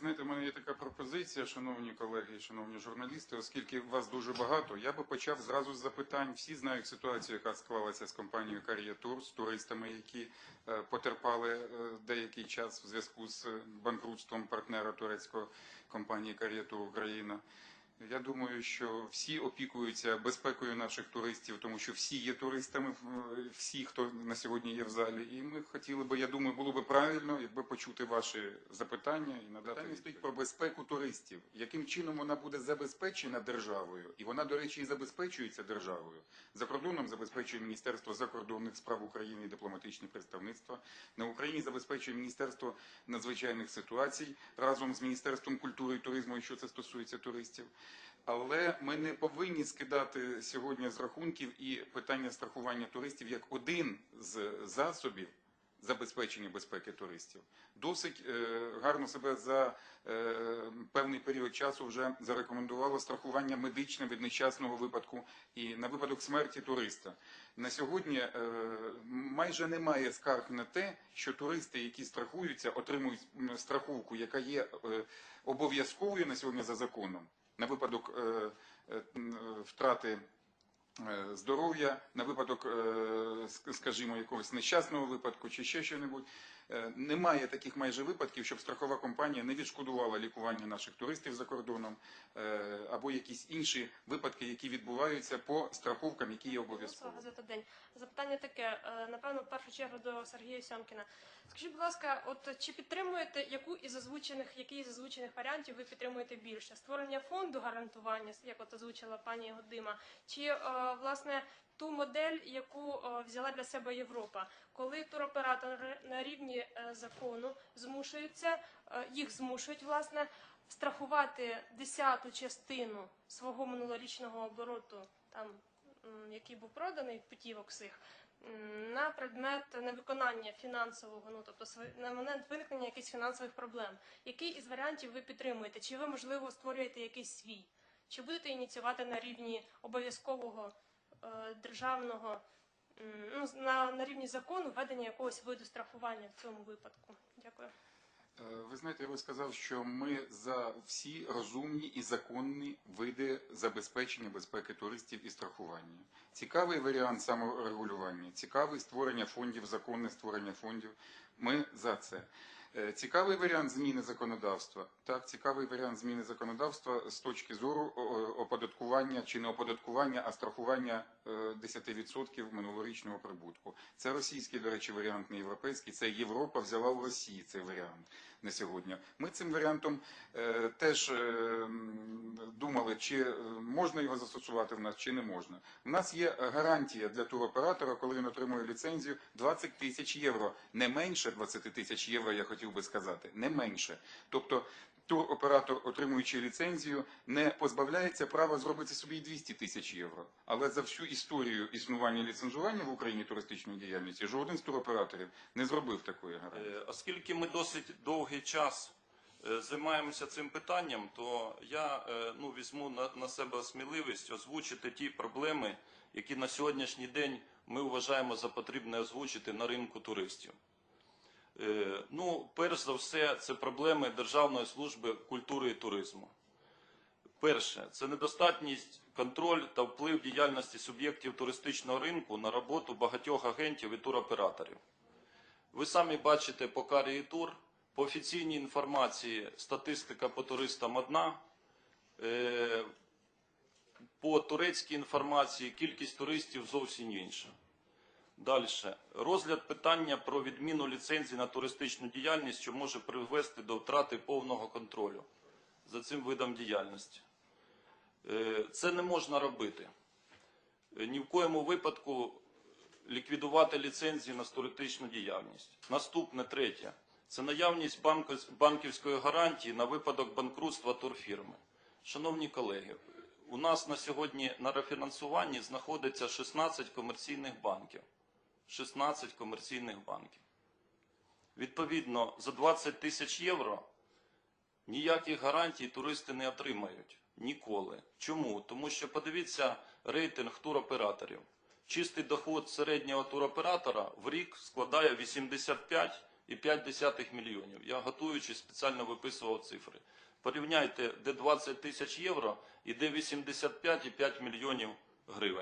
знаєте, в мене є така пропозиція, шановні колеги, шановні журналісти, оскільки вас дуже багато, я би почав зразу з запитань. Всі знають ситуацію, яка склалася з компанією Кар'є Тур, з туристами, які е, потерпали е, деякий час в зв'язку з банкрутством партнера турецької компанії Кар'є Тур Україна. Я думаю, що всі опікуються безпекою наших туристів, тому що всі є туристами, всі, хто на сьогодні є в залі. І ми хотіли би, я думаю, було би правильно, якби почути ваші запитання і надати. Питання стоїть про безпеку туристів. Яким чином вона буде забезпечена державою? І вона, до речі, і забезпечується державою. За кордоном забезпечує Міністерство закордонних справ України і дипломатичні представництва. На Україні забезпечує Міністерство надзвичайних ситуацій разом з Міністерством культури і туризму, якщо це стосується туристів. Але ми не повинні скидати сьогодні з рахунків і питання страхування туристів як один з засобів забезпечення безпеки туристів. Досить е, гарно себе за е, певний період часу вже зарекомендувало страхування медичне від нещасного випадку і на випадок смерті туриста. На сьогодні е, майже немає скарг на те, що туристи, які страхуються, отримують страховку, яка є обов'язковою на сьогодні за законом на випадок е, е, втрати е, здоров'я, на випадок, ск- скажімо, якогось нещасного випадку чи ще що-небудь. Е, Немає таких майже випадків, щоб страхова компанія не відшкодувала лікування наших туристів за кордоном е, або якісь інші випадки, які відбуваються по страховкам, які є обов'язковими. День. Запитання таке, е, напевно, в першу чергу до Сергія Сьомкіна. Скажіть, будь ласка, от чи підтримуєте яку із озвучених, який із озвучених варіантів ви підтримуєте більше? Створення фонду гарантування, як от озвучила пані Годима, чи власне ту модель, яку е, взяла для себе Європа, коли туроператори на рівні е, закону змушуються, е, їх змушують власне страхувати десяту частину свого минулорічного обороту, там який був проданий путівок цих, на предмет невиконання фінансового, ну тобто на момент виникнення якихось фінансових проблем. Який із варіантів ви підтримуєте? Чи ви можливо створюєте якийсь свій? Чи будете ініціювати на рівні обов'язкового державного ну, на, на рівні закону введення якогось виду страхування в цьому випадку? Дякую. Е, Ви знаєте, я би сказав, що ми за всі розумні і законні види забезпечення безпеки туристів і страхування. Цікавий варіант саморегулювання, цікавий створення фондів, законне створення фондів. Ми за це. Е, Цікавий варіант зміни законодавства. Так, цікавий варіант зміни законодавства з точки зору оподаткування чи не оподаткування, а страхування е, 10% минулорічного прибутку. Це російський, до речі, варіант, не європейський. Це Європа взяла у Росії цей варіант на сьогодні. Ми цим варіантом е, теж е, думали, чи е, можна його застосувати в нас, чи не можна. У нас є гарантія для туроператора, коли він отримує ліцензію 20 тисяч євро. Не менше 20 тисяч євро, я хотів би сказати, не менше. Тобто туроператор, отримуючи ліцензію, не позбавляється права зробити собі і 200 тисяч євро. Але за всю історію існування ліцензування в Україні туристичної діяльності жоден з туроператорів не зробив такої гарантії. Е, Оскільки ми досить довгий час е, займаємося цим питанням, то я е, ну, візьму на, на себе сміливість озвучити ті проблеми, які на сьогоднішній день ми вважаємо за потрібне озвучити на ринку туристів. Е, Ну, перш за все, це проблеми Державної служби культури і туризму. Перше, це недостатність контроль та вплив діяльності суб'єктів туристичного ринку на роботу багатьох агентів і туроператорів. Ви самі бачите по карі і тур. По офіційній інформації статистика по туристам одна. Е, По турецькій інформації кількість туристів зовсім інша. Далі. Розгляд питання про відміну ліцензії на туристичну діяльність, що може привести до втрати повного контролю за цим видом діяльності. Е, Це не можна робити. Е, Ні в коєму випадку ліквідувати ліцензії на туристичну діяльність. Наступне третє це наявність банківської гарантії на випадок банкрутства турфірми. Шановні колеги, у нас на сьогодні на рефінансуванні знаходиться 16 комерційних банків. 16 комерційних банків. Відповідно, за 20 тисяч євро ніяких гарантій туристи не отримають ніколи. Чому? Тому що подивіться рейтинг туроператорів. Чистий доход середнього туроператора в рік складає 2,5 мільйонів. Я готуючись спеціально виписував цифри. Порівняйте, де 20 тисяч євро і де 85,5 мільйонів гривень.